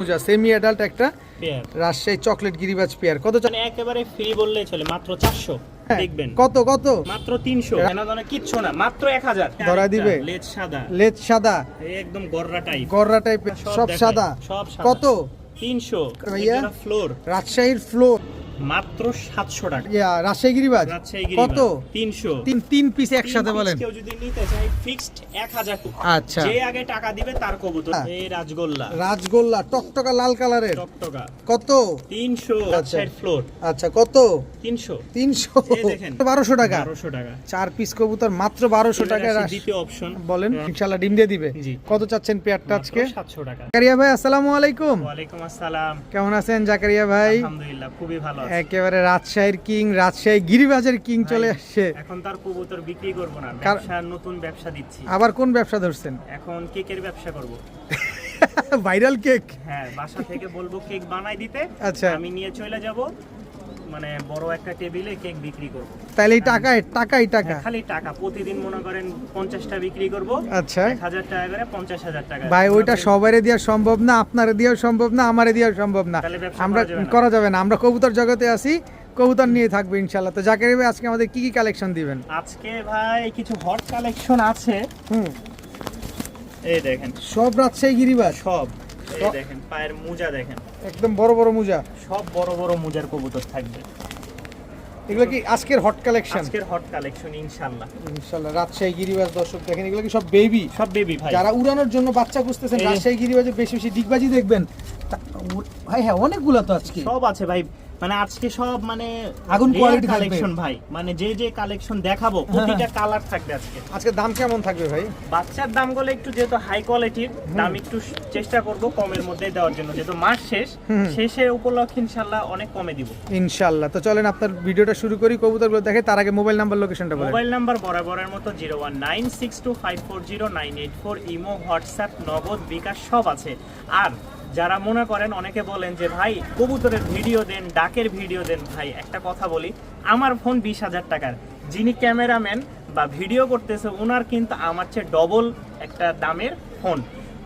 পূজা semi adult একটা pair Rajshahi chocolate গিরিবাজ pair কত মানে একেবারে ফ্রি বললে চলে মাত্র চারশো। হ্যাঁ, দেখবেন। কত কত? মাত্র তিনশো। কেন ধরে কিচ্ছু না মাত্র এক হাজার। ধরা দিবে? লেজ সাদা। লেজ সাদা। একদম গররা টাইপ গররা টাইপ সব সাদা। সব সাদা। কত? তিনশো। ভাইয়া? ফ্লোর রাজশাহীর ফ্লোর মাত্র সাতশো টাকা। রাজশাহী গিরিবাজ কত? তিনশো। তিন তিন পিস একসাথে বলেন। কেউ যদি নিতে চায় ফিক্সড এক হাজার আচ্ছা। যে আগে টাকা দিবে তার কবুতর। হ্যাঁ। এই রাজগোল্লা। রাজগোল্লা টকটকা লাল কালারের। টকটকা। কত? তিনশো আচ্ছা। ফ্লোর আচ্ছা কত? তিনশো। তিনশো। এই দেখেন। বারোশো টাকা। বারোশো টাকা। চার পিস কবুতর মাত্র বারোশো এবার টাকা আসি দ্বিতীয় অপশন বলেন ইনশাল্লাহ ডিম দিয়ে দিবে। কত চাচ্ছেন পেয়ারটা আজকে? সাতশো টাকা। জাকারিয়া ভাই আসসালামু আলাইকুম। ওয়ালাইকুম আসসালাম। কেমন আছেন জাকারিয়া ভাই? আলহামদুলিল্লাহ খুবই ভালো। একেবারে রাজশাহীর কিং রাজশাহী গিরিবাজের কিং চলে আসছে এখন তার কবুতর বিক্রি করব না ব্যবসা নতুন ব্যবসা দিচ্ছি। আবার কোন ব্যবসা ধরছেন? এখন কেকের ব্যবসা করব। Viral cake? হ্যাঁ বাসা থেকে বলব কেক বানাই দিতে। আচ্ছা। আমি নিয়ে চলে যাব। মানে বড় একটা টেবিলে কেক বিক্রি করব। তাহলে এই টাকায় টাকাই টাকা। হ্যাঁ, খালি টাকা। প্রতিদিন মনে করেন পঞ্চাশটা বিক্রি করব। আচ্ছা। এক হাজার টাকা করে পঞ্চাশ হাজার টাকা। ভাই ওইটা সবারে দেওয়া সম্ভব না আপনারে দেওয়া সম্ভব না আমারে দেওয়া সম্ভব না। আমরা করা যাবে না। আমরা কবুতর জগতে আছি কবুতর নিয়ে থাকবে ইনশাল্লাহ তো জাকারিয়া ভাই আজকে আমাদের কি কি কালেকশন দিবেন? আজকে ভাই কিছু হট কালেকশন আছে। হুম। এই দেখেন। সব রাজশাহী গিরিবাজ সব। এই দেখেন পায়ের মোজা দেখেন। একদম বড় বড় মুজা। সব বড় বড় মোজার কবুতর থাকবে। এগুলো কি আজকের হট কালেকশন আজকের হট কালেকশন ইনশাআল্লাহ। ইনশাআল্লাহ রাজশাহী গিরিবাজ দর্শক দেখেন এগুলো কি সব বেবি সব বেবি ভাই। যারা উড়ানোর জন্য বাচ্চা খুঁজতেছেন রাজশাহী গিরিবাজে বেশি বেশি ডিগবাজি দেখবেন। ভাই হ্যাঁ অনেকগুলো তো আজকে। সব আছে ভাই। মানে আজকে সব মানে আগুন quality থাকবে। কালেকশন ভাই। মানে যে যে কালেকশন দেখাবো প্রতিটা কালার থাকবে আজকে। আজকে দাম কেমন থাকবে ভাই? বাচ্চার দামগুলো একটু যেহেতু হাই কোয়ালিটির দাম একটু চেষ্টা করব কমের মধ্যে দেওয়ার জন্য। যেহেতু মাস শেষ শেষে উপলক্ষে ইনশাল্লাহ অনেক কমে দিব। ইনশাল্লাহ। তো চলেন আপনার ভিডিওটা শুরু করি কবুতরগুলো দেখে তার আগে মোবাইল নাম্বার লোকেশনটা বলেন। মোবাইল নাম্বার বরাবরের মতো zero one nine six two five four zero nine eight four imo WhatsApp Nagad bKash সব আছে। আর যারা মনে করেন, অনেকে বলেন যে, ভাই, কবুতরের ভিডিও দেন, ডাকের ভিডিও দেন। ভাই, একটা কথা বলি, আমার ফোন বিশ হাজার টাকার। যিনি ক্যামেরাম্যান বা ভিডিও করতেছে ওনার কিন্তু আমার চেয়ে ডবল একটা দামের ফোন।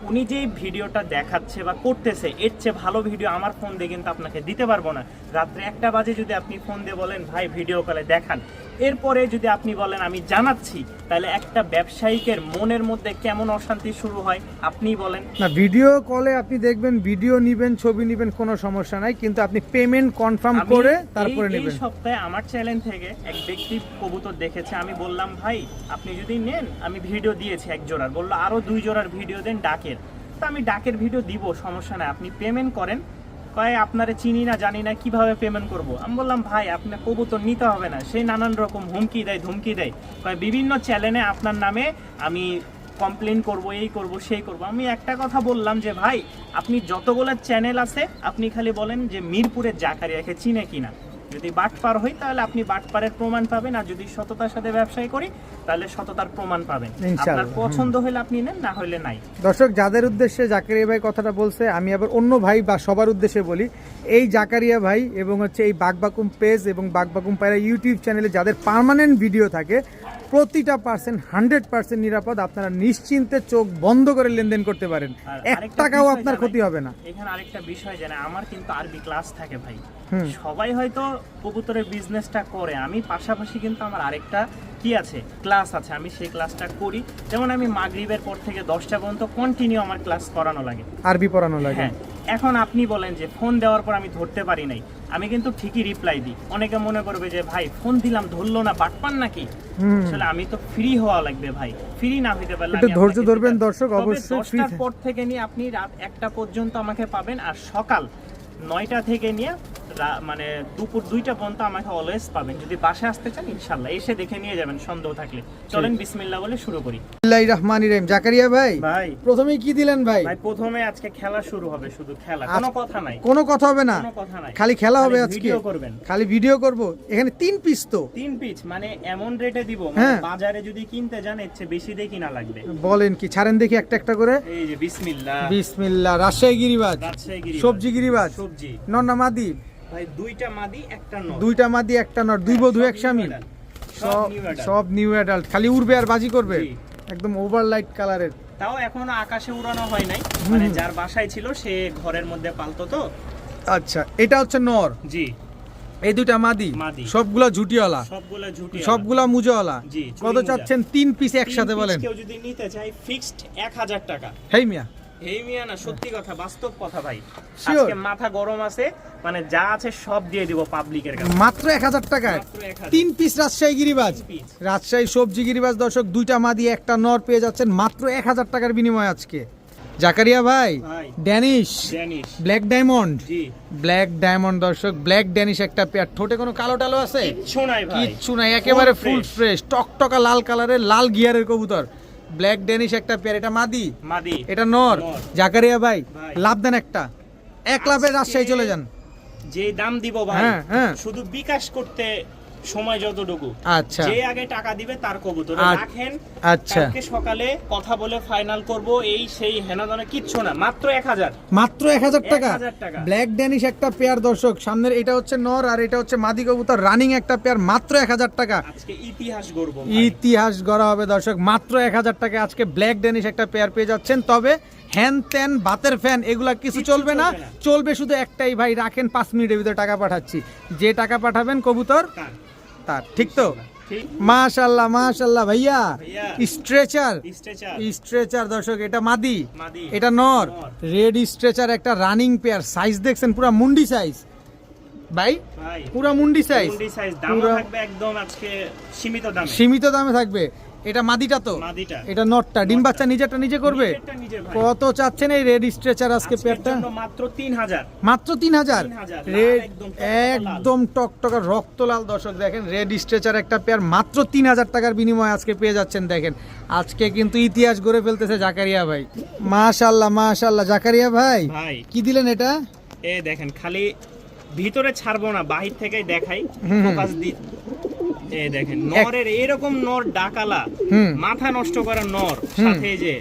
উনি যে ভিডিওটা দেখাচ্ছে বা করতেছে এর চেয়ে ভালো ভিডিও আমার ফোন দিয়ে কিন্তু আপনাকে দিতে পারব না। রাত্রে একটা বাজে যদি আপনি ফোন দিয়ে বলেন ভাই ভিডিও কলে দেখান। এরপরে যদি আপনি বলেন আমি জানাচ্ছি তাহলে একটা ব্যবসায়িকের মনের মধ্যে কেমন অশান্তি শুরু হয়? আপনিই বলেন। না ভিডিও কলে আপনি দেখবেন ভিডিও নিবেন ছবি নিবেন কোনো সমস্যা নাই। কিন্তু আপনি পেমেন্ট কনফার্ম করে এই- তারপরে এই নেবেন। সপ্তাহে আমার চ্যানেল থেকে এক ব্যক্তি কবুতর দেখেছে। আমি বললাম ভাই আপনি যদি নেন আমি ভিডিও দিয়েছি এক জোড়ার। বলল আরও দুই জোড়ার ভিডিও দেন ডাকের তো আমি ডাকের ভিডিও দিব, সমস্যা নাই। আপনি পেমেন্ট করেন। কয় আপনারে চিনি না, জানি না, কীভাবে পেমেন্ট করব? আমি বললাম, ভাই, আপনার কবুতর নিতে হবে না। সে নানান রকম হুমকি দেয়, ধুমকি দেয়। কয় বিভিন্ন চ্যানেলে আপনার নামে আমি কমপ্লেন করব, এই করব, সেই করব। আমি একটা কথা বললাম যে, ভাই, আপনি যতগুলো চ্যানেল আছে, আপনি খালি বলেন যে, মিরপুরের জাকারিয়াকে চিনে কিনা। যদি বাটপার হই তাহলে আপনি বাটপারের প্রমাণ পাবেন। আর যদি সততার সাথে ব্যবসায় করি তাহলে সততার প্রমাণ পাবেন। আপনার পছন্দ হলে আপনি নেন না হলে নাই। দর্শক যাদের উদ্দেশ্যে জাকির ভাই কথাটা বলছে আমি আবার অন্য ভাই বা সবার উদ্দেশ্যে বলি এই জাকারিয়া ভাই এবং হচ্ছে এই বাগবাকুম পেজ এবং বাগবাকুম পায়রা ইউটিউব চ্যানেলে যাদের পার্মানেন্ট ভিডিও থাকে প্রতিটা পার্সেন্ট হান্ড্রেড পার্সেন্ট নিরাপদ। আপনারা নিশ্চিন্তে চোখ বন্ধ করে লেনদেন করতে পারেন। এক টাকাও আপনার ক্ষতি হবে না। এখানে আরেকটা বিষয় জানে আমার কিন্তু আরবি ক্লাস থাকে ভাই। সবাই হয়তো কবুতরের বিজনেসটা করে আমি পাশাপাশি কিন্তু আমার আরেকটা কি আছে? ক্লাস আছে। আমি সেই ক্লাসটা করি। যেমন আমি মাগরিবের পর থেকে দশটা পর্যন্ত কন্টিনিউ আমার ক্লাস করানো লাগে। আরবি পড়ানো লাগে। হ্যাঁ। এখন আপনি বলেন যে ফোন দেওয়ার পর আমি ধরতে পারি নাই। আমি কিন্তু ঠিকই রিপ্লাই দিই। অনেকে মনে করবে যে ভাই ফোন দিলাম ধরলো না বাটপান নাকি। আসলে আমি তো ফ্রি হওয়া লাগবে ভাই। ফ্রি না হইতে পারলে একটু ধৈর্য ধরবেন দর্শক, অবশ্যই দশটার পর থেকে নিয়ে আপনি রাত একটা পর্যন্ত আমাকে পাবেন। আর সকাল নয়টা থেকে নিয়ে মানে দুপুর দুইটা পর্যন্ত আমাকে অলওয়েজ পাবেন। যদি বাসে আসতে চান ইনশাল্লাহ এসে দেখে নিয়ে যাবেন সন্দেহ থাকলে। চলেন বিসমিল্লাহ বলে শুরু করি। বিসমিল্লাহির রহমানির রহিম। জাকারিয়া ভাই ভাই। প্রথমেই কি দিলেন ভাই? ভাই প্রথমে আজকে খেলা শুরু হবে শুধু খেলা। কোনো কথা নাই। কোনো কথা হবে না। কোনো কথা নাই। খালি খেলা হবে আজকে। ভিডিও করবেন। খালি ভিডিও করব। এখানে তিন পিস তো। তিন পিচ মানে এমন রেটে দিব হ্যাঁ। মানে বাজারে যদি কিনতে যান এর চেয়ে বেশি দিয়ে কিনা লাগবে। বলেন কি ছাড়েন দেখি একটা একটা করে। এই যে বিসমিল্লাহ। বিসমিল্লাহ রাজশাহী গিরিবাজ। রাজশাহী গিরিবাজ। সবজি গিরিবাজ। সবজি। নন্না মাদি। ভাই দুইটা মাদি একটা নর। দুইটা মাদি একটা নর। দুই বধু এক স্বামী। সব নিউ অ্যাডাল্ট খালি উড়বে আর বাজি করবে? একদম ওভার লাইট কালারের তাও এখনও আকাশে উড়ানো হয় নাই। মানে যার বাসায় ছিল সে ঘরের মধ্যে পালতো তো। আচ্ছা এটা হচ্ছে নর। জি। এই দুইটা মাদি। সবগুলা ঝুটিওয়ালা? সবগুলো ঝুটি সবগুলা মুজোওয়ালা? জি, কত চাচ্ছেন? তিন পিস একসাথে বলেন। কেউ যদি নিতে চায় ফিক্সড এক হাজার টাকা। হেই মিয়া। এই মিয়া না সত্যি কথা বাস্তব কথা ভাই। আজকে মাথা গরম আছে মানে যা আছে সব দিয়ে দিব পাবলিকের কাছে। মাত্র এক হাজার টাকায়। তিন পিস রাজশাহী গিরিবাজ। রাজশাহী সবজি গিরিবাজ দর্শক দুইটা মাদি একটা নর পেয়ে যাচ্ছেন মাত্র এক হাজার টাকার বিনিময়ে আজকে। জাকারিয়া ভাই। Danish. Black diamond black diamond দর্শক ব্ল্যাক ড্যানিশ একটা পেয়ার। ঠোঁটে কোনো কালো টালো আছে? কিচ্ছু নাই একেবারে ফুল। ফ্রেশ টকটকা লাল কালারের লাল গিয়ারের কবুতর। ব্ল্যাক ডেনিশ একটা পেয়ার এটা মাদি মাদি এটা নর। জাকারিয়া ভাই। লাভ দেন একটা এক লাভে আজকে- রাজশাহী চলে যান যে দাম দিব ভাই হ্যাঁ, হ্যাঁ। শুধু বিকাশ করতে সময় যতটুকু। আচ্ছা। যে আগে টাকা দিবে তার কবুতর। রাখেন আচ্ছা। সকালে কথা বলে ফাইনাল করব এই সেই হেনাদনে কিচ্ছু না মাত্র এক হাজার। মাত্র এক হাজার টাকা? 1000 টাকা। ব্ল্যাক ড্যানিশ একটা পেয়ার দর্শক সামনের এটা হচ্ছে নর আর এটা হচ্ছে মাদি কবুতর। রানিং একটা পেয়ার মাত্র এক হাজার টাকা। আজকে ইতিহাস গড়ব ইতিহাস গড়া হবে দর্শক মাত্র এক হাজার টাকা আজকে ব্ল্যাক ড্যানিশ একটা পেয়ার পেয়ে যাচ্ছেন। তবে হ্যান ত্যান বাতের ফ্যান এগুলা কিছু চলবে না। চলবে না। চলবে শুধু একটাই ভাই রাখেন পাঁচ মিনিটের ভিতরে টাকা পাঠাচ্ছি। যে টাকা পাঠাবেন কবুতর তার ঠিক তো? মাশাল্লাহ মাশাল্লাহ ভাইয়া। স্ট্রেচার। স্ট্রেচার। দর্শক এটা মাদি। এটা নর। রেড স্ট্রেচার একটা রানিং পেয়ার। সাইজ দেখছেন পুরা মুন্ডি সাইজ। ভাই পুরো মুন্ডি সাইজ। পুরা- একদম আজকে সীমিত দামে। সীমিত দামে থাকবে। এটা মাদিটা তো? এটা নটটা ডিম বাচ্চা নিজেরটা নিজে করবে। কত চাচ্ছেন এই রেড স্ট্রেচার আজকে পেয়ারটা মাত্র তিন হাজার। মাত্র তিন হাজার? 3000 রেড একদম টকটকা রক্তলাল। দর্শক দেখেন রেড স্ট্রেচার একটা পেয়ার মাত্র তিন হাজার টাকার বিনিময়ে আজকে পেয়ে যাচ্ছেন দেখেন। আজকে কিন্তু ইতিহাস গড়ে ফেলতেছে জাকারিয়া ভাই। মাশাল্লাহ মাশাল্লাহ জাকারিয়া ভাই কি দিলেন এটা? এ দেখেন খালি ভিতরে ছাড়বো না বাহির থেকেই দেখাই। ফোকাস দি এ দেখেন নরের এরকম নর ডাকালা মাথা নষ্ট করা নর সাথে যে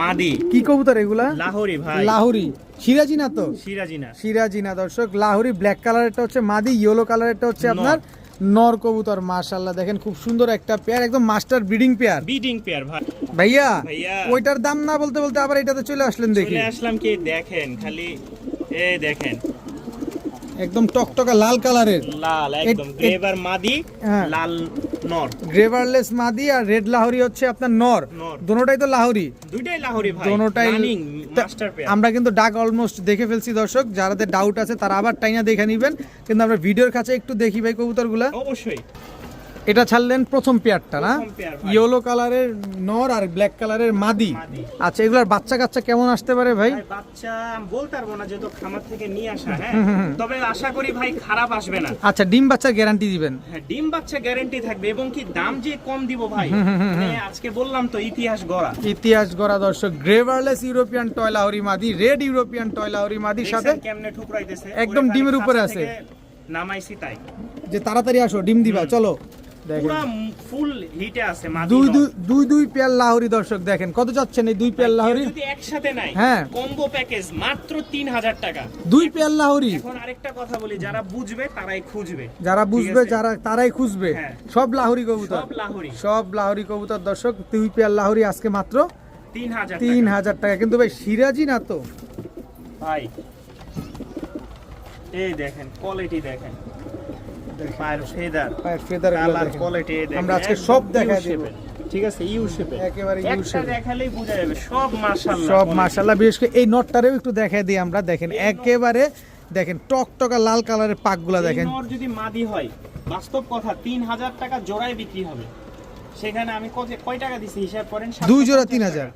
মাদি। কি কবুতর এগুলা? লাহোরি ভাই। লাহুরি। সিরাজি না তো? সিরাজি না সিরাজি না দর্শক। লাহুরি ব্ল্যাক কালারেরটা হচ্ছে মাদি ইয়েলো কালারেরটা হচ্ছে আপনার নর কবুতর মাশাল্লাহ দেখেন খুব সুন্দর একটা পেয়ার একদম master breeding pair breeding pair ভাই। ভাইয়া। ওইটার দাম না বলতে বলতে আবার এটাতে চলে আসলেন দেখি। চলে আসলাম কি? দেখেন খালি এ দেখেন একদম টকটকা লাল কালারের। লাল একদম। গ্রেভার মাদি হ্যাঁ। লাল নর। গ্রেভারলেস মাদি আর রেড লাহোরি হচ্ছে আপনার নর। দুটোটাই দোনোটাই তো লাহোরি। দুইটাই লাহোরি ভাই। দোনোটাই আমরা কিন্তু ডাক অলমোস্ট দেখে ফেলছি দর্শক। যাদের ডাউট আছে তারা আবার টাইনা দেখে নেবেন। কিন্তু আমরা ভিডিওর কাছে একটু দেখি ভাই কবুতরগুলা। অবশ্যই। এটা ছাড়লেন প্রথম পেয়ারটা না। ইয়েলো কালারের নর আর ব্ল্যাক কালারের মাদি। আচ্ছা এগুলার বাচ্চা কাচ্চা কেমন আসতে পারে ভাই? বাচ্চা বলতে পারব না যেহেতু খামার থেকে নিয়ে আসা হ্যাঁ? তবে আশা করি ভাই খারাপ আসবে না। আচ্ছা ডিম বাচ্চার গ্যারান্টি দিবেন? হ্যাঁ ডিম বাচ্চা গ্যারান্টি থাকবে এবং কি দাম যে কম দিব ভাই মানে আজকে বললাম তো ইতিহাস গড়া। ইতিহাস গড়া দর্শক। গ্রেভারলেস ইউরোপিয়ান টয় লাহোরি মাদি রেড ইউরোপিয়ান টয় লাহোরি মাদির সাথে কেমনে ঠুকরাইতেছে? একদম ডিমের উপরে আছে। নামাইছি তাই। যে তাড়াতাড়ি আসো ডিম দিবা চলো। পুরা ফুল হিটে আছে মাদি দুই দুই দুই দুই পেয়ার লাহোরি দর্শক দেখেন কত এই দুই পেয়ার লাহোরি? যদি একসাথে নাই হ্যাঁ। কম্বো প্যাকেজ মাত্র তিন হাজার টাকা। দুই পেয়ার লাহোরি। এখন আরেকটা কথা বলি যারা বুঝবে তারাই খুঁজবে। যারা বুঝবে যারা তারাই খুঁজবে। হ্যাঁ। সব লাহোরি কবুতর। সব লাহোরি। সব লাহোরি কবুতর দর্শক দুই পেয়ার লাহোরি আজকে মাত্র তিন হাজার তিন টাকা। হাজার টাকা। কিন্তু ভাই সিরাজি না তো? ভাই এই দেখেন কোয়ালিটি দেখেন। পায়ের ফেদার। পায়ের feather কালার কোয়ালিটি আমরা আজকে সব দেখায় দেব। ঠিক আছে ইউ শেপে একেবারে U একটা দেখালেই বোঝা যাবে। সব মাশাআল্লাহ সব quality। বিশেষ করে এই নটটারেও একটু দেখাই দিই আমরা। দেখেন একেবারে দেখেন টকটকা লাল কালারের পাকগুলা দেখেন। যদি মাদি হয় বাস্তব কথা তিন হাজার টাকা জোড়ায় বিক্রি হবে। সেখানে আমি কয় টাকা দিছি? হিসাব করেন দুই জোড়া 3000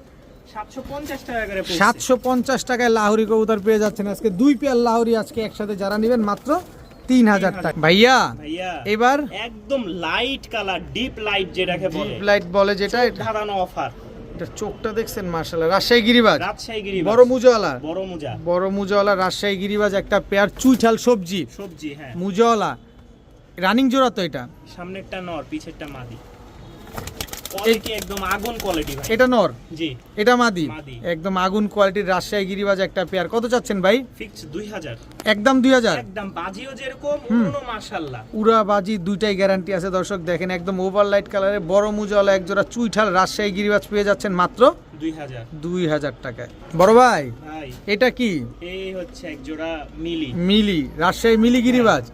সাতশো পঞ্চাশ টাকা সাতশো পঞ্চাশ টাকায় লাহরি কবুতর পেয়ে যাচ্ছেন আজকে। দুই পেয়ার লাহরি আজকে একসাথে যারা নেবেন মাত্র তিন হাজার টাকা। ভাইয়া এবার? একদম লাইট কালার ডিপ লাইট যেটাকে বলে। ডিপ লাইট বলে যেটা ধারানো অফার এটা চোখটা দেখছেন মার্শাল্লাহ রাজশাহী গিরিবাজ। রাজশাহী গিরি বড় মুজওয়ালা। বড় মুজা বড় মুজওয়ালা রাজশাহী গিরিবাজ একটা পেয়ার চুইঠাল সবজি। সবজি হ্যাঁ। মুজওয়ালা। রানিং জোড়া তো এটা। সামনেরটা নর পিছেরটা মাদি। কোয়ালিটি একদম আগুন কোয়ালিটি ভাই। এটা নর? জি। এটা মাদি। একদম আগুন কোয়ালিটির রাজশাহী গিরিবাজ একটা পেয়ার কত চাচ্ছেন ভাই? ফিক্স একদম দুই হাজার? একদম বাজিও যেরকম উড়নো মাশাল্লাহ উড়া বাজি দুইটাই গ্যারান্টি আছে। দর্শক দেখেন একদম ওভার লাইট কালারের বড় মুজওয়ালা এক জোড়া চুইঠাল রাজশাহী গিরিবাজ পেয়ে যাচ্ছেন মাত্র দুই হাজার। টাকায়। বড় ভাই এটা কি? এই হচ্ছে এক জোড়া মিলি। মিলি রাজশাহী মিলি গিরিবাজ।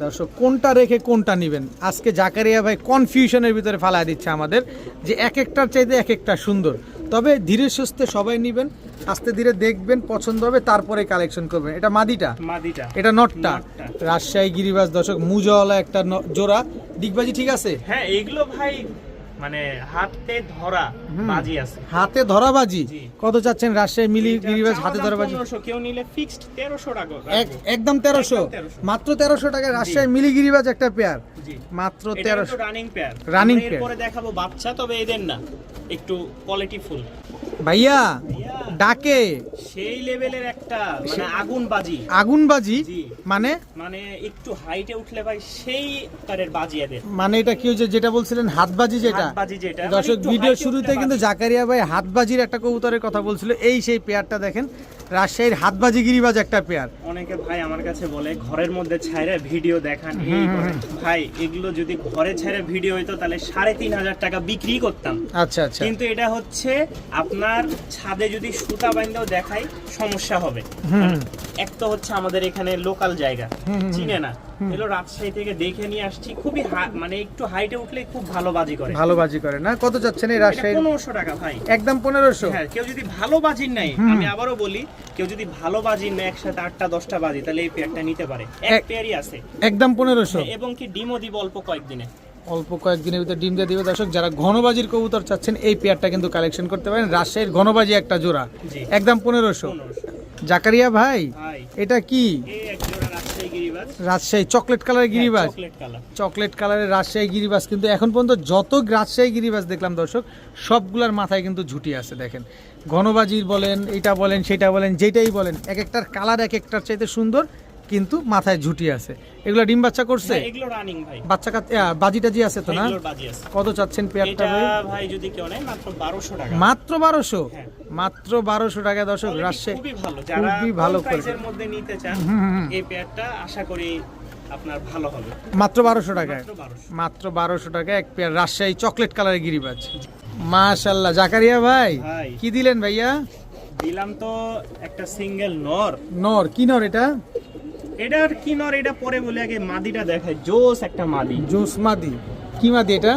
দর্শক কোনটা রেখে কোনটা নেবেন? আজকে জাকারিয়া ভাই কনফিউশনের ভিতরে ফালা দিচ্ছে আমাদের যে এক একটার চাইতে এক একটা সুন্দর। তবে ধীরে সুস্থে সবাই নেবেন আস্তে ধীরে দেখবেন পছন্দ হবে তারপরে কালেকশন করবেন। এটা মাদিটা? মাদিটা। এটা নটটা। রাজশাহী গিরিবাস দর্শক মুজাওয়ালা একটা জোড়া। দিগবাজি ঠিক আছে? হ্যাঁ এগুলো ভাই মানে হাতে ধরা বাজি আছে। হাতে ধরা বাজি? কত চাচ্ছেন রাজশাহী মিলি গিরিবাজ হাতে ধরা বাজি? 1500, কেউ নিলে ফিক্সড 1300 টাকা একদম তেরোশো? 1300 মাত্র তেরোশো টাকায় রাজশাহী মিলি গিরিবাজ একটা পেয়ার জি। মাত্র এটা তেরোশো। রানিং পেয়ার রানিং পেয়ার এরপরে দেখাবো বাচ্চা তবে এদের না একটু কোয়ালিটি ফুল ভাইয়া ডাকে। সেই লেভেলের একটা মানে আগুন বাজি। আগুন বাজি মানে? মানে একটু হাইটে উঠলে ভাই সেই তারের বাজি এদের। মানে এটা কি হচ্ছে যেটা বলছিলেন হাত বাজি যেটা? হাতবাজি যেটা, মানে দর্শক ভিডিও শুরুতে কিন্তু জাকারিয়া ভাই হাত বাজির একটা কবুতরের কথা বলছিল। এই সেই পেয়ারটা দেখেন। রাজশাহীর হাতবাজি গিরিবাজ একটা পেয়ার অনেকে ভাই আমার কাছে বলে ঘরের মধ্যে ছাইরে ভিডিও দেখান এই ভাই এগুলো যদি ঘরে ছাইরে ভিডিও হইতো তাহলে সাড়ে তিন হাজার টাকা বিক্রি করতাম। আচ্ছা আচ্ছা। কিন্তু এটা হচ্ছে আপনার ছাদে যদি সুতা বাইন্দাও দেখাই সমস্যা হবে। এক তো হচ্ছে আমাদের এখানে লোকাল জায়গা চিনে না। এগুলো রাজশাহী থেকে দেখে নিয়ে আসছি। খুবই মানে একটু হাইটে উঠলে খুব ভালো বাজি করে। ভালো বাজি করে না? কত চাচ্ছেন এই পনেরোশো টাকা ভাই। একদম হ্যাঁ কেউ যদি ভালো আমি বলি কেউ যদি ভালো নেয় একসাথে আটটা দশটা বাজি তাহলে এই পেয়ারটা নিতে পারে। এক পেয়ারই আছে। একদম পনেরোশো? এবং কি ডিমও দিব অল্প কয়েকদিনে। অল্প কয়েকদিনের ভিতরে ডিম দিয়ে দিবে। দর্শক যারা ঘনবাজির কবুতর চাচ্ছেন এই পেয়ারটা কিন্তু কালেকশন করতে পারেন। রাজশাহীর ঘনবাজি একটা জোড়া। একদম পনেরোশো। জাকারিয়া ভাই এটা কি? জোড়া রাজশাহী চকলেট কালারের গিরিবাস চকলেট কালারের রাজশাহী গিরিবাজ কিন্তু এখন পর্যন্ত যত রাজশাহী গিরিবাস দেখলাম দর্শক সবগুলার মাথায় কিন্তু ঝুটি আছে দেখেন। ঘনবাজির বলেন এটা বলেন সেটা বলেন যেটাই বলেন এক একটার কালার এক একটার চাইতে সুন্দর কিন্তু মাথায় ঝুটি আছে। এগুলো ডিম বাচ্চা করছে? এগুলো রানিং ভাই। বাচ্চা কাচ্চা বাজি টাজি আছে তো না? কত চাচ্ছেন পেয়ারটা ভাই? ভাই যদি কেউ নেয় মাত্র বারোশো টাকা। মাত্র বারোশো? হ্যাঁ। মাত্র বারোশো টাকা দর্শক রাজশাহী খুবই ভালো। যারা খুবই ভালো মধ্যে নিতে চান। এই পেয়ারটা আশা করি আপনার ভালো হবে। মাত্র বারোশো টাকায়? মাত্র বারোশো। মাত্র বারোশো টাকা এক পেয়ার রাজশাহী চকলেট কালারের গিরিবাজ। মাশাল্লাহ জাকারিয়া ভাই ভাই। কি দিলেন ভাইয়া? দিলাম তো একটা সিঙ্গেল নর। নর কি নর এটা? এটার কি নর এটা পরে বলে আগে মাদিটা দেখায় জোস একটা মাদি। জোস মাদি। কি মাদি এটা?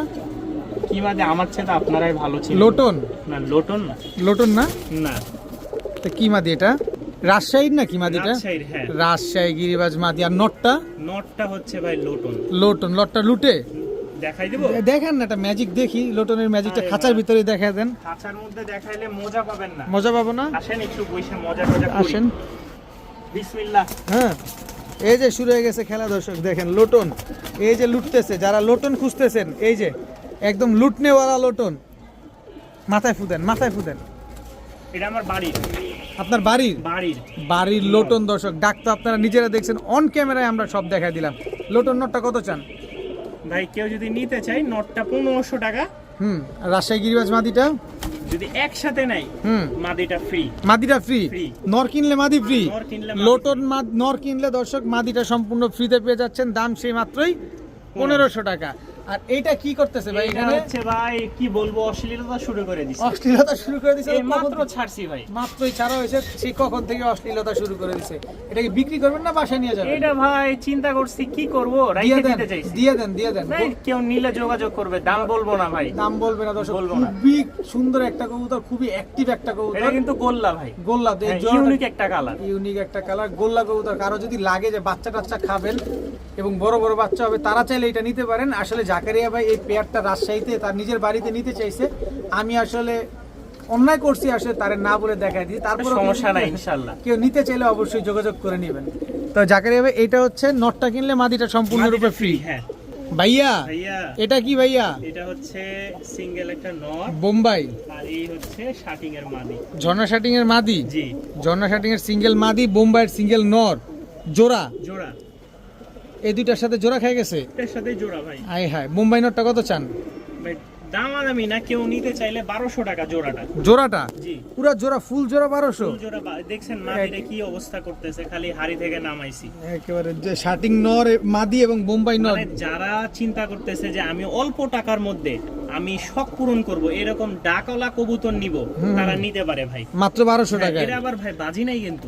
কি মাদি? আমার চেয়ে আপনারাই ভালো ছিল লোটন? না লোটন না। লোটন না? না। তো কি মাদি এটা? রাজশাহীর না কি মাদিটা? হ্যাঁ। রাজশাহী গিরিবাজ মাদি। আর নটটা? নটটা হচ্ছে ভাই লোটন। লোটন। লটটা লুটে? দেখাই দেবো? দেখেন না একটা ম্যাজিক দেখি। লোটনের ম্যাজিকটা খাঁচার ভিতরে দেখা দেন। খাঁচার মধ্যে দেখাইলে মজা পাবেন না। মজা পাবো না? আসেন একটু বসে মজা আসেন। হ্যাঁ এই যে শুরু হয়ে গেছে খেলা দর্শক দেখেন লোটন এই যে লুটতেছে যারা লোটন খুঁজতেছেন এই যে একদম লুটনেওয়ালা লোটন মাথায় ফুদেন মাথায় ফুদেন এটা আমার বাড়ির আপনার বাড়ির বাড়ির বাড়ির লোটন দর্শক ডাক তো আপনারা নিজেরা দেখছেন অন ক্যামেরায় আমরা সব দেখাই দিলাম। লোটন নটটা কত চান? ভাই কেউ যদি নিতে চাই নটটা পনেরোশো টাকা। হুম রাজশাহী গিরিবাজ মাদিটা যদি একসাথে মাদিটা ফ্রি মাদিটা ফ্রি নর কিনলে মাদি ফ্রি লোটন নর কিনলে দর্শক মাদিটা সম্পূর্ণ ফ্রিতে পেয়ে যাচ্ছেন। দাম সেই মাত্রই পনেরোশো টাকা। আর এইটা কি করতেছে ভাই এটা এখানে? হচ্ছে ভাই কি বলব অশ্লীলতা শুরু করে দিচ্ছে অশ্লীলতা শুরু করে দিছে। মাত্র ছাড়ছি ভাই। মাত্রই ছাড়া হয়েছে সে কখন থেকে অশ্লীলতা শুরু করে দিছে? এটা কি বিক্রি করবেন না বাসায় নিয়ে যাবেন? এটা ভাই চিন্তা করছি কি করব? রাইখে দিতে চাইছি। দিয়ে দেন দিয়ে দেন। ভাই কেউ নিলে যোগাযোগ করবে দাম বলব না ভাই। দাম বলবে না দর্শক। বলব না। খুবই সুন্দর একটা কবুতর খুবই অ্যাক্টিভ একটা এটা কিন্তু গোল্লা ভাই। গোল্লা এই হ্যাঁ, ইউনিক একটা কালার ইউনিক একটা কালার গোল্লা কবুতর। কারও যদি লাগে যে বাচ্চা টাচ্চা খাবেন এবং বড় বড় বাচ্চা হবে তারা চাইলে এটা নিতে পারেন। আসলে জাকারিয়া ভাই এই পেয়ারটা রাজশাহীতে তার নিজের বাড়িতে নিতে চাইছে। আমি আসলে অন্যায় করছি আসলে তারে না বলে দেখাই দিই। তারপর সমস্যা নাই ইনশাল্লাহ। কেউ নিতে চাইলে অবশ্যই যোগাযোগ করে নেবেন। তো জাকারিয়া ভাই এটা হচ্ছে নটটা কিনলে মাদিটা সম্পূর্ণরূপে ফ্রি হ্যাঁ। ভাইয়া এটা কি ভাইয়া? এটা হচ্ছে সিঙ্গেল একটা নর বোম্বাই। আর এই হচ্ছে শার্টিং এর মাদি। ঝর্ণা শাটিং এর মাদি? জি। ঝর্ণা শাটিং এর সিঙ্গেল মাদি বোম্বাইয়ের সিঙ্গেল নর জোড়া? জোড়া। এই দুইটার সাথে জোড়া খেয়ে গেছে? এর সাথেই জোড়া ভাই। আয় হায় মুম্বাই নটটা কত চান? ভাই দামাদামি না কেউ নিতে চাইলে বারোশো টাকা জোড়াটা। জোড়াটা? জি। পুরা জোড়া ফুল জোড়া বারোশো? ফুল জোড়া দেখছেন মাদিরে কি অবস্থা করতেছে খালি হাড়ি থেকে নামাইছি। একেবারে যে শার্টিং নর মাদি এবং বোম্বাই নর। মানে যারা চিন্তা করতেছে যে আমি অল্প টাকার মধ্যে আমি শখ পূরণ করব এরকম ডাকলা কবুতর নিব তারা নিতে পারে ভাই। মাত্র বারোশো হ্যাঁ, টাকা এটা আবার ভাই বাজি নাই কিন্তু।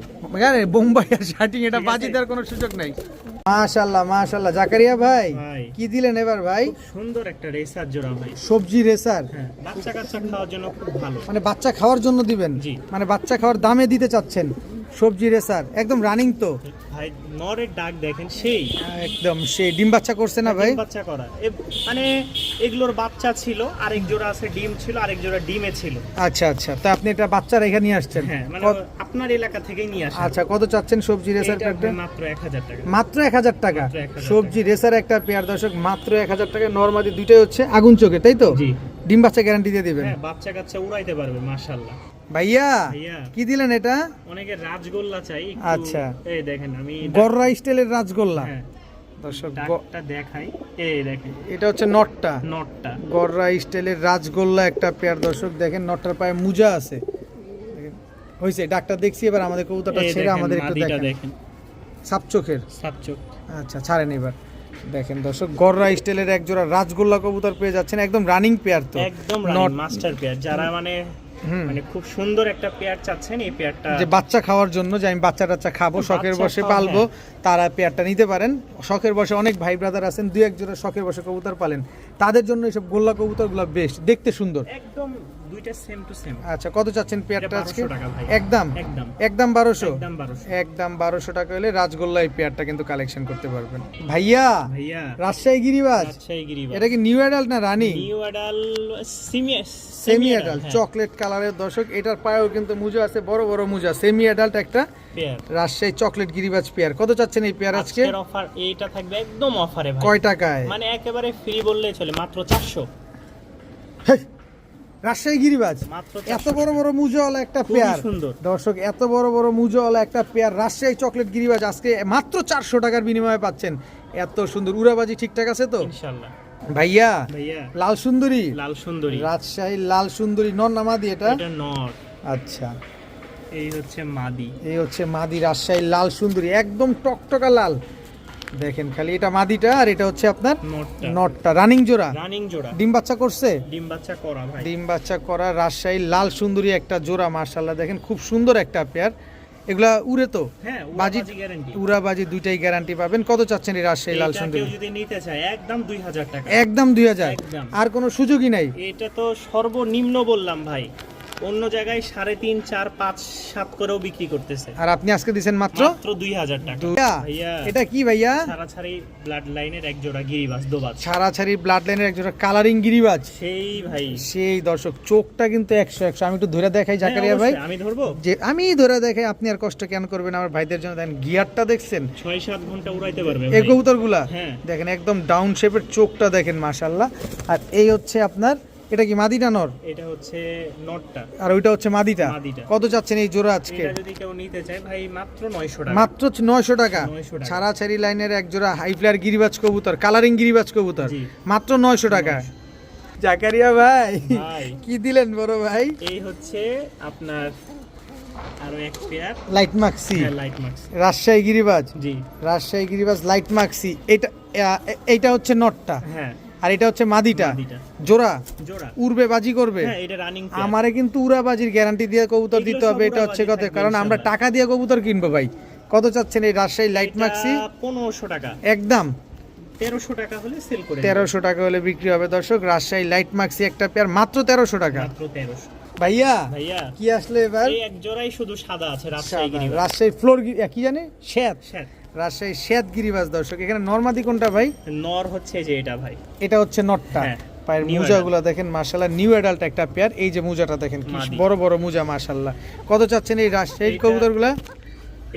আরে বোম্বাই আর শার্টিং এটা বাজি দেওয়ার কোনো সুযোগ নাই। মাশাল্লাহ মাশাল্লাহ জাকারিয়া ভাই ভাই। কি দিলেন এবার ভাই? সুন্দর একটা রেসার জোড়া ভাই। সবজি রেসার হ্যাঁ বাচ্চা কাচ্চা খাওয়ার জন্য খুব ভালো। মানে বাচ্চা খাওয়ার জন্য দিবেন? মানে বাচ্চা খাওয়ার দামে দিতে চাচ্ছেন? সবজি রেসার একদম রানিং তো। ভাই নরের ডাক দেখেন সেই। একদম সে ডিম বাচ্চা করছে না ভাই? বাচ্চা করা। মানে এগুলোর বাচ্চা ছিল আরেক জোড়া আছে ডিম ছিল আরেক জোড়া ডিমে ছিল। আচ্ছা আচ্ছা। তা আপনি এটা বাচ্চা রেখে নিয়ে আসছেন? হ্যাঁ মানে আপনার এলাকা থেকেই নিয়ে আসা আচ্ছা কত চাচ্ছেন সবজি রেসার মাত্র এক হাজার টাকা। মাত্র এক হাজার টাকা? সবজি রেসার একটা পেয়ার দর্শক মাত্র এক হাজার টাকা। নর্মালি দুইটাই হচ্ছে আগুন চোখে তাই তো? জি। ডিম বাচ্চা গ্যারান্টি দিয়ে দিবেন। হ্যাঁ বাচ্চা কাচ্চা উড়াইতে পারবে মাশাল্লাহ ভাইয়া। কি দিলেন এটা? অনেকে রাজগোল্লা চাই আচ্ছা। এই দেখেন আমি গররা স্টাইলের রাজগোল্লা। হ্যাঁ। দর্শক দেখাই। এই দেখেন। এটা হচ্ছে নটটা। নটটা। গররা স্টাইলের রাজগোল্লা একটা পেয়ার দর্শক দেখেন নটটার পায়ে মুজা আছে। হয়েছে ডাকটা দেখছি এবার আমাদের কবুতরটা ছেড়ে আমাদের একটু দেখেন। সাপ চোখের। আচ্ছা ছাড়েন এবার। দেখেন দর্শক গররা স্টাইলের এক জোড়া রাজগোল্লা কবুতর পেয়ে যাচ্ছেন একদম রানিং পেয়ার তো। একদম মাস্টার পেয়ার যারা মানে। মানে খুব সুন্দর একটা পেয়ার চাচ্ছেন এই পেয়ারটা যে বাচ্চা খাওয়ার জন্য যে আমি বাচ্চা টাচ্চা খাব শখের বসে পালবো তারা পেয়ারটা নিতে পারেন। শখের বসে অনেক ভাই ব্রাদার আছেন দুই একজনের শখের বসে কবুতর পালেন। তাদের জন্য এইসব গোল্লা কবুতরগুলো বেস্ট দেখতে সুন্দর। একদম দুইটা সেম টু সেম আচ্ছা কত চাচ্ছেন পেয়ারটা আজকে? 1200 টাকা ভাই। একদম? একদম। বারোশো? একদম বারোশো। একদম টাকা হলে রাজগোল্লা এই পেয়ারটা কিন্তু কালেকশন করতে পারবেন। ভাইয়া ভাইয়া। রাজশাহী গিরিবাজ? রাজশাহী গিরিবাজ। এটা কি নিউ অ্যাডাল্ট না রানি? New adult semi semi adult chocolate কালারের দর্শক এটার পায়েও কিন্তু মুজো আছে বড় বড় মুজা সেমি অ্যাডাল্ট একটা রাজশাহী চকলেট গিরিবাজ পেয়ার। কত চাচ্ছেন এই পেয়ার আজকে? অফার এইটা থাকবে একদম অফারে ভাই। কয় টাকায়? মানে একেবারে ফ্রি বললেই চলে মাত্র 400 হেই, রাজশাহী গিরিবাজ। এত বড় বড় মুজোওয়ালা একটা পেয়ার। দর্শক এত বড় বড় মুজোওয়ালা একটা পেয়ার রাজশাহী চকলেট গিরিবাজ আজকে মাত্র চারশো টাকার বিনিময়ে পাচ্ছেন। এত সুন্দর। উড়াবাজি ঠিকঠাক আছে তো? ইনশাআল্লাহ ভাইয়া ভাইয়া। লাল সুন্দরী? লাল সুন্দরী। রাজশাহী লাল সুন্দরী। নন নামাদি এটা? এটা নর। আচ্ছা। এই হচ্ছে মাদি। এই হচ্ছে মাদি রাজশাহী লাল সুন্দরী। একদম টকটকা লাল। দেখেন খালি এটা মাদিটা আর এটা হচ্ছে আপনার নটটা। রানিং জোড়া? রানিং জোড়া। ডিম বাচ্চা করছে? ডিম বাচ্চা করা ভাই। ডিম বাচ্চা করা রাজশাহী লাল সুন্দরী একটা জোড়া মার্শাল্লাহ দেখেন খুব সুন্দর একটা পেয়ার এগুলা উড়ে তো? হ্যাঁ বাজি বাজি গ্যারান্টি উড়াবাজি দুইটাই গ্যারান্টি পাবেন। কত চাচ্ছেন এই রাজশাহী লাল সুন্দরী? যদি নিতে চায় একদম 2000 টাকা। একদম দুই হাজার। একদম। আর কোনো সুযোগই নাই? এটা তো সর্বনিম্ন বললাম ভাই। অন্য জায়গায় সাড়ে তিন চার পাঁচ সাত করেও বিক্রি করতেছে। আর আপনি আজকে দিচ্ছেন মাত্র? মাত্র দুই হাজার টাকা। এটা কি ভাইয়া? ছাড়াছাড়ি ব্লাড লাইনের এক জোড়া গিরিবাস দোবাজ। ছাড়াছাড়ি ব্লাড লাইনের একজোড়া কালারিং গিরিবাজ। সেই ভাই। সেই দর্শক চোখটা কিন্তু একশো একশো। আমি একটু ধরে দেখাই জাকারিয়া হ্যাঁ, ভাই আমি ধরবো? যে আমি ধরে দেখাই আপনি আর কষ্ট কেন করবেন? আমার ভাইদের জন্য দেখেন গিয়ারটা দেখছেন? ছয় সাত ঘণ্টা উড়াইতে পারবে এই। কবুতরগুলা? হ্যাঁ। দেখেন একদম ডাউন শেপের চোখটা দেখেন মাশাল্লাহ আর এই হচ্ছে আপনার এটা কি মাদিটা নর? এটা হচ্ছে নটটা। আর ওইটা হচ্ছে মাদিটা। কত চাচ্ছেন এই জোড়া আজকে? এটা যদি কেউ নিতে চায় ভাই মাত্র নয়শো টাকা। মাত্র নয়শো টাকা। 900 টাকা। ছাড়াছাড়ি লাইনের এক জোড়া হাই ফ্লায়ার গিরিবাজ কবুতর কালারিং গিরিবাজ কবুতর। মাত্র নয়শো টাকা। জাকারিয়া ভাই কি দিলেন বড় ভাই? এই হচ্ছে আপনার আরও এক পেয়ার লাইট মাক্সি মার্কস রাজশাহী গিরিবাজ? জি। রাজশাহী গিরিবাজ লাইট মাক্সি এটা এইটা হচ্ছে নটটা। হ্যাঁ। আর এটা হচ্ছে মাদিটা। জোড়া? উড়বে বাজি করবে? হ্যাঁ আমারে কিন্তু উড়াবাজির গ্যারান্টি দিয়ে কবুতর দিতে হবে এটা হচ্ছে কথা। কারণ আমরা টাকা দিয়ে কবুতর কিনবো ভাই। কত চাচ্ছেন এই রাজশাহী লাইট মাক্সি পনেরোশো টাকা। একদম। তেরোশো টাকা হলে সেল করে তেরোশো টাকা হলে বিক্রি হবে দর্শক। রাজশাহী লাইট মাক্সি একটা পেয়ার মাত্র তেরোশো টাকা। ভাইয়া ভাইয়া। কি আসলে এবার? এক জোড়াই শুধু সাদা আছে রাজশাহী রাজশাহী ফ্লোর কি জানে? শ্যাত শ্যাত। রাজশাহী শ্যাত গিরিবাজ দর্শক। এখানে নর্মাদি কোনটা ভাই? নর হচ্ছে যে এটা ভাই। এটা হচ্ছে নটটা। হ্যাঁ, পায়ের মুজাগুলো দেখেন মাশাল্লাহ নিউ অ্যাডাল্ট একটা পেয়ার এই যে মুজাটা দেখেন কি বড় বড় মুজা মাশাল্লাহ কত চাচ্ছেন এই রাজশাহীর কবুতরগুলা?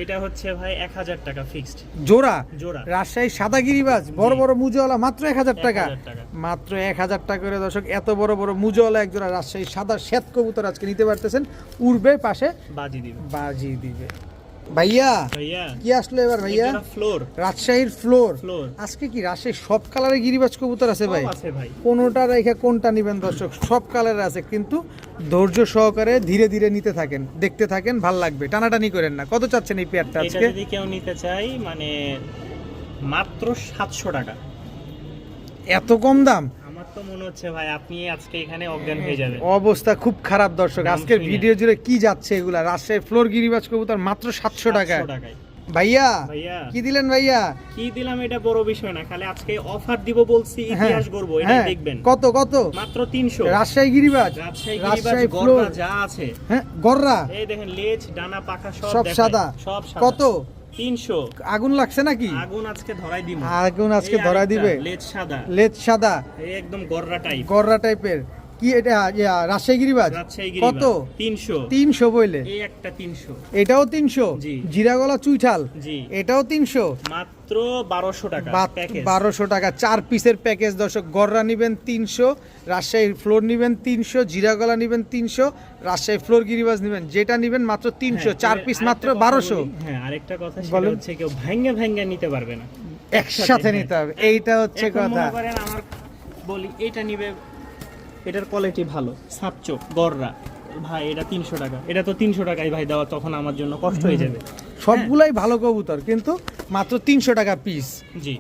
এটা হচ্ছে ভাই এক হাজার টাকা ফিক্সড জোড়া? জোড়া। রাজশাহী সাদা গিরিবাজ বড় বড় মুজোওয়ালা মাত্র এক হাজার টাকা। 1000 টাকা। মাত্র এক হাজার টাকা করে দর্শক এত বড় বড় মুজোওয়ালা একজোড়া রাজশাহী সাদা শ্বেত কবুতর আজকে নিতে পারতেছেন। উড়বে পাশে বাজি দিবে। বাজি দিবে। ভাইয়া কি আসলো এবার ভাইয়া? ফ্লোর। রাজশাহীর ফ্লোর। ফ্লোর। আজকে কি রাজশাহী সব কালারের গিরিবাজ কবুতর আছে ভাই? কোনোটা রেখে কোনটা নিবেন দর্শক? সব কালারের আছে কিন্তু ধৈর্য সহকারে ধীরে ধীরে নিতে থাকেন দেখতে থাকেন ভালো লাগবে। টানাটানি করেন না। কত চাচ্ছেন এই পেয়ারটা আজকে? যদি কেউ নিতে চাই মানে মাত্র সাতশো টাকা। এত কম দাম? তো মনে হচ্ছে ভাই আপনি আজকে এখানে অজ্ঞান হয়ে যাবেন। অবস্থা খুব খারাপ দর্শক। নাম আজকের ভিডিও জুড়ে কি যাচ্ছে এগুলা? রাজশাহী ফ্লোর গিরিবাজ কবুতর মাত্র সাতশো টাকা ভাইয়া কি দিলেন ভাইয়া? কি দিলাম এটা বড় বিষয় না খালি আজকে অফার দিব বলছি হ্যাঁ, ইতিহাস করব এটা হ্যাঁ, দেখবেন। কত কত? মাত্র তিনশো। রাজশাহী গিরিবাজ। রাজশাহী গররা যা আছে। হ্যাঁ গররা। এই দেখেন লেজ ডানা পাখা সব সব সাদা। সব কত? আগুন লাগছে নাকি? আগুন আজকে ধরাই দিব। আগুন আজকে ধরা দিবে। লেজ সাদা। লেজ সাদা। একদম গররা টাইপ গররা টাইপের কি এটা রাজশাহী গিরিবাজ? কত? তিনশো। তিনশো বইলে? একটা তিনশো। এটাও তিনশো। জিরাগলা চুইঠাল এটাও তিনশো? মাত্র বারোশো টাকা বারোশো টাকা। চার পিসের প্যাকেজ দর্শক। গররা নিবেন তিনশো রাজশাহীর ফ্লোর নিবেন তিনশো জিরাগলা নিবেন তিনশো রাজশাহী ফ্লোর গিরিবাজ নিবেন। যেটা নিবেন মাত্র তিনশো। হ্যাঁ, চার পিস মাত্র বারোশো। হ্যাঁ আরেকটা কথা। হচ্ছে কেউ ভাঙ্গে ভাঙ্গে নিতে পারবে না। একসাথে। নিতে হবে। এইটা হচ্ছে কথা। করেন আমার বলি এটা নিবে এটার কোয়ালিটি ভালো। সাপচো গররা। ভাই এটা তিনশো টাকা। এটা তো তিনশো টাকায় ভাই দেওয়া তখন আমার জন্য কষ্ট হয়ে যাবে। সবগুলাই ভালো কবুতর কিন্তু মাত্র তিনশো টাকা পিস জি।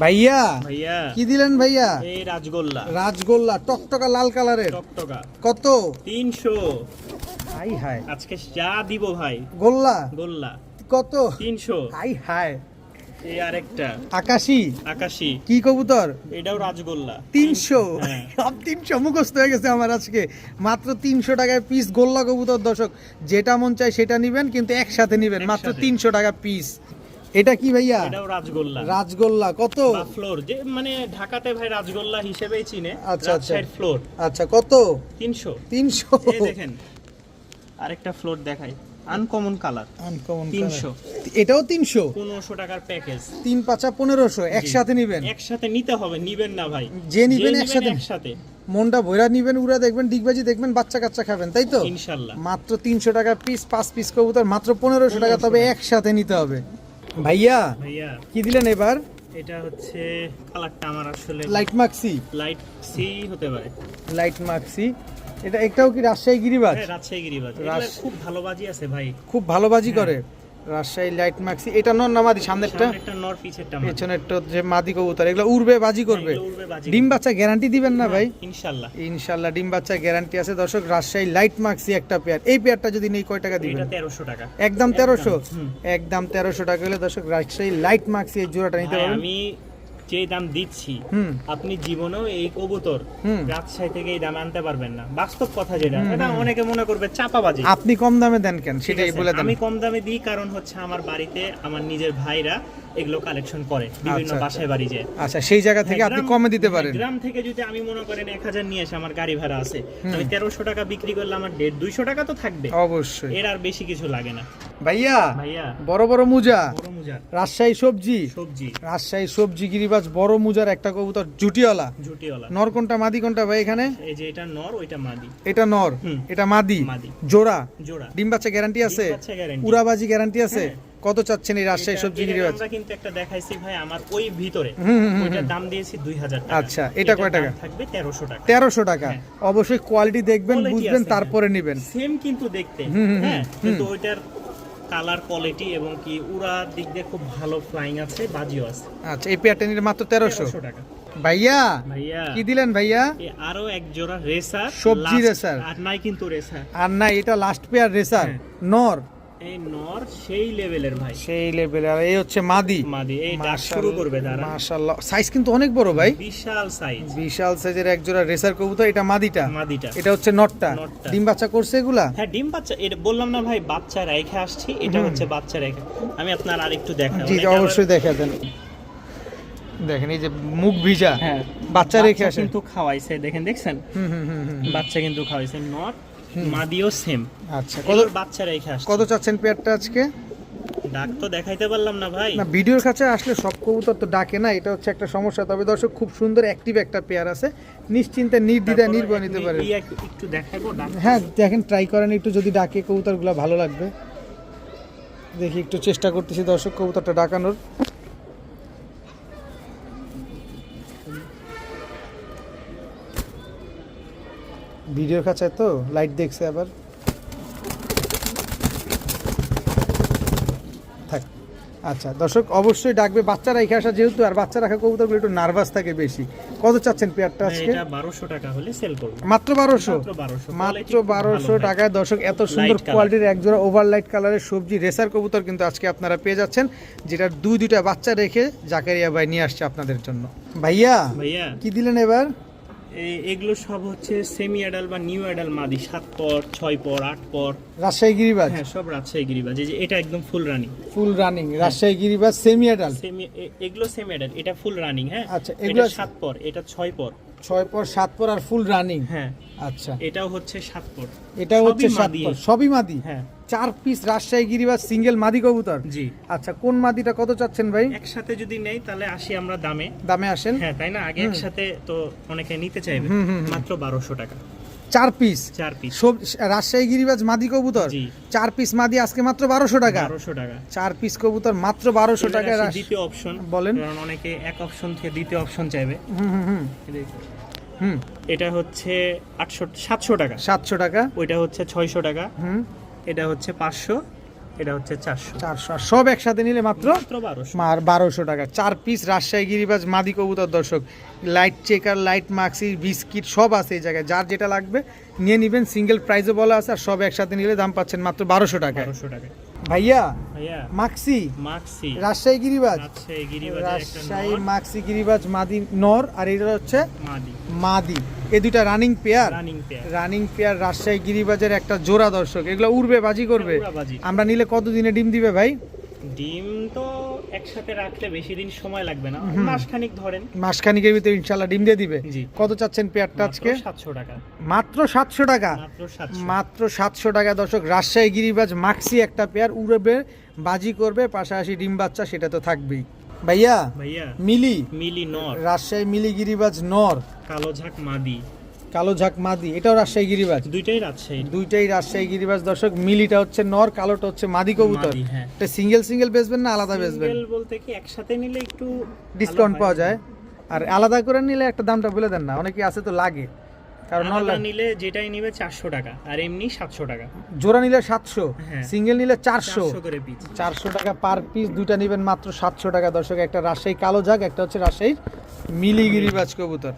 ভাইয়া ভাইয়া। কি দিলেন ভাইয়া? এই রাজগোল্লা। রাজগোল্লা টকটকা লাল কালারের। টকটকা। কত? তিনশো। হাই হাই। আজকে যা দিব ভাই। গোল্লা? গোল্লা। কত? তিনশো। হাই হাই। এই আরেকটা। আকাশি? আকাশি। কি কবুতর? এটাও রাজগোল্লা। তিনশো? হ্যাঁ। সব তিনশো মুখস্থ হয়ে গেছে আমার আজকে। মাত্র তিনশো টাকায় পিস গোল্লা কবুতর দর্শক। যেটা মন চায় সেটা নিবেন কিন্তু একসাথে নিবেন। মাত্র তিনশো টাকা পিস এটা কি ভাইয়া? এটাও রাজগোল্লা। রাজগোল্লা। কত? ফ্লোর। যে মানে ঢাকাতে ভাই রাজগোল্লা হিসেবেই চিনে। আচ্ছা, আচ্ছা। ফ্লোর। আচ্ছা কত? তিনশো। তিনশো। এই দেখেন। আরেকটা ফ্লোর দেখাই। আনকমন কালার আনকমন তিনশো। এটাও তিনশো? পনেরোশো টাকার প্যাকেজ তিন পাঁচা পনেরোশো একসাথে নিবেন? একসাথে নিতে হবে নিবেন না ভাই। যে নিবেন একসাথে। একসাথে। মনটা ভৈরা নিবেন উড়া দেখবেন ডিগবাজি দেখবেন বাচ্চা কাচ্চা খাবেন তাই তো? ইনশাল্লাহ। মাত্র তিনশো টাকা পিস পাঁচ পিস কবুতর মাত্র পনেরোশো টাকা তবে একসাথে নিতে হবে। ভাইয়া ভাইয়া। কি দিলেন এবার? এটা হচ্ছে কালারটা আমার আসলে লাইট মাক্সি লাইট সি হতে পারে। লাইট মাক্সি এটা একটাও কি রাজশাহী গিরিবাজ? হ্যাঁ, রাজশাহী গিরিবাজ। খুব ভালো বাজি আছে ভাই। খুব ভালো বাজি করে। রাজশাহী লাইট মাক্সি। এটা নন না মাদি সামনেরটা? একটা নর পিছেরটা। পেছনেরটা যে মাদি কবুতর। এগুলো উড়বে বাজি করবে। ডিম বাচ্চা গ্যারান্টি দিবেন না ভাই? ইনশাল্লাহ ইনশাল্লাহ ডিম বাচ্চা গ্যারান্টি আছে। দর্শক রাজশাহী লাইট মাক্সি একটা পেয়ার। এই পেয়ারটা যদি নেই কয় টাকা দিবেন? এটা তেরোশো টাকা। একদম তেরোশো? হুম। একদম তেরোশো টাকা হলে দর্শক রাজশাহী লাইট মাক্সি এই জোড়াটা নিতে ভাই, পারবেন। আমি যে দাম দিচ্ছি। আপনি জীবনেও এই কবুতর রাজশাহী থেকে এই দাম আনতে পারবেন না। বাস্তব কথা যেটা এটা অনেকে মনে করবে চাপাবাজি। আপনি কম দামে দেন কেন? সেটাই বলে দেন। আমি কম দামে দিই কারণ হচ্ছে আমার বাড়িতে আমার নিজের ভাইরা এগুলো কালেকশন করে বিভিন্ন আচ্ছা, বাসায় বাড়ি যে আচ্ছা সেই জায়গা থেকে আপনি কমে দিতে পারেন। গ্রাম থেকে যদি আমি মনে করেন এক হাজার নিয়ে আসে আমার গাড়ি ভাড়া আছে আমি তেরোশো টাকা বিক্রি করলে আমার দেড় দুইশো টাকা তো থাকবে। অবশ্যই। এর আর বেশি কিছু লাগে না। ভাইয়া ভাইয়া। বড় বড় মুজা রাজশাহী সবজি সবজি। রাজশাহী সবজি গিরিবাজ বড় মুজার একটা কবুতর জুটিওয়ালা। জুটিওয়ালা। নর কোনটা মাদি কোনটা ভাই এখানে? এই যে এটা নর ওইটা মাদি। এটা নর এটা মাদি। জোড়া। জোড়া। ডিম বাচ্চা গ্যারান্টি আছে? উড়াবাজি গ্যারান্টি আছে? হ্যাঁ। কত চাচ্ছেন এই রাজশাহী সবজি গিরিবাজ? আমরা কিন্তু একটা দেখাইছি ভাই আমার ওই ভিতরে। ওইটার দাম দিয়েছি দুই হাজার টাকা। আচ্ছা, এটা কয় টাকা? থাকবে তেরোশো টাকা। তেরোশো টাকা। হ্যাঁ। অবশ্যই কোয়ালিটি দেখবেন বুঝবেন তারপরে নেবেন। সেম কিন্তু দেখতে। হ্যাঁ কিন্তু ওইটার কালার কোয়ালিটি এবং কি উড়া দিক দিয়ে খুব ভালো ফ্লাইং আছে বাজিও আছে। আচ্ছা এই পেয়ারটা নিলে মাত্র তেরোশো। টাকা। ভাইয়া ভাইয়া। কি দিলেন ভাইয়া? আরও এক জোড়া রেসার সবজি রেসার। আর নাই কিন্তু রেসার। আর নাই এটা লাস্ট পেয়ার রেসার হ্যাঁ। নর। এই নর সেই লেভেলের ভাই। সেই লেভেল আর এই হচ্ছে মাদি। মাদি এই ডাক শুরু করবে তারা। মাশাআল্লাহ সাইজ কিন্তু অনেক বড় ভাই। বিশাল সাইজ বিশাল সাইজের এক জোড়া রেসার কবুতর এটা মাদিটা। মাদিটা। এটা হচ্ছে নটটা। ডিম বাচ্চা করছে এগুলা? হ্যাঁ ডিম বাচ্চা এটা বললাম না ভাই বাচ্চা রেখে আসছি। এটা হচ্ছে বাচ্চা রেখে। আমি আপনার আরেকটু দেখাবো। জি অবশ্যই দেখা দেন। দেখেন এই যে মুখ ভিজা। হ্যাঁ বাচ্চা রেখে আসে। কিন্তু খাওয়াইছে দেখেন দেখছেন? হুম হুম হুম। বাচ্চা কিন্তু খাওয়াইছে। নট মাদিও সেম আচ্ছা। কত বাচ্চা রেখে আসছে। কত চাচ্ছেন পেয়ারটা আজকে? ডাক তো দেখাইতে পারলাম না ভাই। না ভিডিওর কাছে আসলে সব কবুতর তো ডাকে না এটা হচ্ছে একটা সমস্যা। তবে দর্শক খুব সুন্দর অ্যাক্টিভ একটা পেয়ার আছে। নিশ্চিন্তে নির্দ্বিধায় নির্ভয় নিতে পারে। একটু দেখাবো ডাক হ্যাঁ দেখেন ট্রাই করেন একটু যদি ডাকে কবুতরগুলো ভালো লাগবে। দেখি একটু চেষ্টা করতেছি দর্শক কবুতরটা ডাকানোর। ভিডিওর কাছে তো লাইট দেখছে আবার। থাক আচ্ছা দর্শক অবশ্যই ডাকবে বাচ্চা রেখে আসা যেহেতু আর বাচ্চা রাখা কবুতরগুলো একটু নার্ভাস থাকে বেশি। কত চাচ্ছেন পেয়ারটা আজকে? এটা বারোশো টাকা হলে সেল করব। মাত্র বারোশো? মাত্র 1200 মাত্র Quality খুব বারোশো টাকায় দর্শক এত সুন্দর। কোয়ালিটির একজোড়া ওভারলাইট কালারের সবজি রেসার কবুতর কিন্তু আজকে আপনারা পেয়ে যাচ্ছেন যেটার দুই দুইটা বাচ্চা রেখে জাকারিয়া ভাই নিয়ে আসছে আপনাদের জন্য। ভাইয়া ভাইয়া। কি দিলেন এবার? এগুলো সব হচ্ছে সেমি অ্যাডাল বা নিউ অ্যাডাল মাদি সাত পর ছয় পর আট পর। রাজশাহী গিরিবাজ? হ্যাঁ সব রাজশাহী গিরিবাজ। এই যে এটা একদম full running full running Rajshahi গিরিবাজ সেমি অ্যাডাল্ট সেমি এগুলো সেমি অ্যাডাল এটা ফুল রানিং হ্যাঁ। আচ্ছা, এগুলো- সাত পর এটা ছয় পর। ছয় পর সাত পর আর ফুল রানিং হ্যাঁ। আচ্ছা। এটাও হচ্ছে সাত পর। এটাও সবই হচ্ছে সাত মাদি। পর সবই মাদি। হ্যাঁ। চার পিস রাজশাহী গিরিবাজ সিঙ্গেল মাদি কবুতর? জি। আচ্ছা কোন মাদিটা কত চাচ্ছেন ভাই? একসাথে যদি নেই তাহলে আসি আমরা দামে। দামে আসেন? হ্যাঁ তাই না? আগে একসাথে তো অনেকে নিতে চাইবে। মাত্র বারোশো টাকা। চার পিস চার পিস সব রাজশাহী গিরিবাজ মাদি কবুতর। চার পিস মাদি আজকে মাত্র বারোশো টাকা। বারোশো টাকা। চার পিস কবুতর মাত্র বারোশো টাকা দ্বিতীয় অপশন বলেন। কারণ অনেকে এক অপশন থেকে দ্বিতীয় অপশন চাইবে। হুম হুম হুম। হুম। এটা হচ্ছে আটশো সাতশো টাকা। সাতশো টাকা। ওইটা হচ্ছে ছয়শো টাকা। হুম। এটা হচ্ছে পাঁচশো। এটা হচ্ছে চারশো। চারশো। আর সব একসাথে নিলে মাত্র আর বারোশো টাকা। চার পিস রাজশাহী গিরিবাজ মাদি কবুতর দর্শক। Light checker light Maksi biscuit সব আছে এই জায়গায়। যার যেটা লাগবে নিয়ে নেবেন। সিঙ্গেল প্রাইজে বলা আছে আর সব একসাথে নিলে দাম পাচ্ছেন মাত্র বারোশো টাকা বারোশো টাকা ভাইয়া মাক্সি মাক্সি রাজশাহী গিরিবাজ। রাজশাহী মাক্সি গিরিবাজ মাদি নর আর এটা হচ্ছে মাদি। মাদি। এই দুইটা running pair running pair Rajshahi গিরিবাজের একটা জোড়া দর্শক। এগুলো উড়বে বাজি করবে। আমরা নিলে কত দিনে ডিম দিবে ভাই? ডিম তো একসাথে বেশি দিন সময় লাগবে না। মাসখানিক ধরেন। মাসখানিকের ভিতরে ইনশাল্লাহ ডিম দিয়ে দিবে। কত চাচ্ছেন পেয়ারটা আজকে? সাতশো টাকা। মাত্র সাতশো টাকা? মাত্র সাতশো। মাত্র সাতশো টাকা। দর্শক রাজশাহী গিরিবাজ মাক্সি একটা পেয়ার উড়বে বাজি করবে পাশাপাশি ডিম বাচ্চা সেটা তো থাকবেই। ভাইয়া ভাইয়া মিলি মিলি নর। রাজশাহী মিলি গিরিবাজ নর। কালো ঝাঁক মাদি। কালো ঝাঁক মাদি এটাও রাজশাহী গিরিবাজ। দুইটাই রাজশাহী। দুইটাই রাজশাহী গিরিবাজ। দর্শক মিলিটা হচ্ছে নর কালোটা হচ্ছে মাদি কবুতর। হ্যাঁ। এটা সিঙ্গেল সিঙ্গেল বেচবেন না আলাদা বেচবেন? সিঙ্গেল বলতে কি একসাথে নিলে একটু ডিসকাউন্ট পাওয়া যায়। আর আলাদা করে নিলে একটা দামটা বলে দেন না অনেকে আছে তো লাগে। কারণ আলাদা নিলে যেটাই নিবে চারশো টাকা আর এমনি সাতশো টাকা। জোড়া নিলে সাতশো হ্যাঁ। সিঙ্গেল নিলে চারশো। চারশো করে পিস চারশো টাকা পার পিস দুইটা নেবেন মাত্র সাতশো টাকা। দর্শক একটা রাজশাহী কালো জাগ একটা হচ্ছে রাজশাহী মিলি গিরিবাজ কবুতর।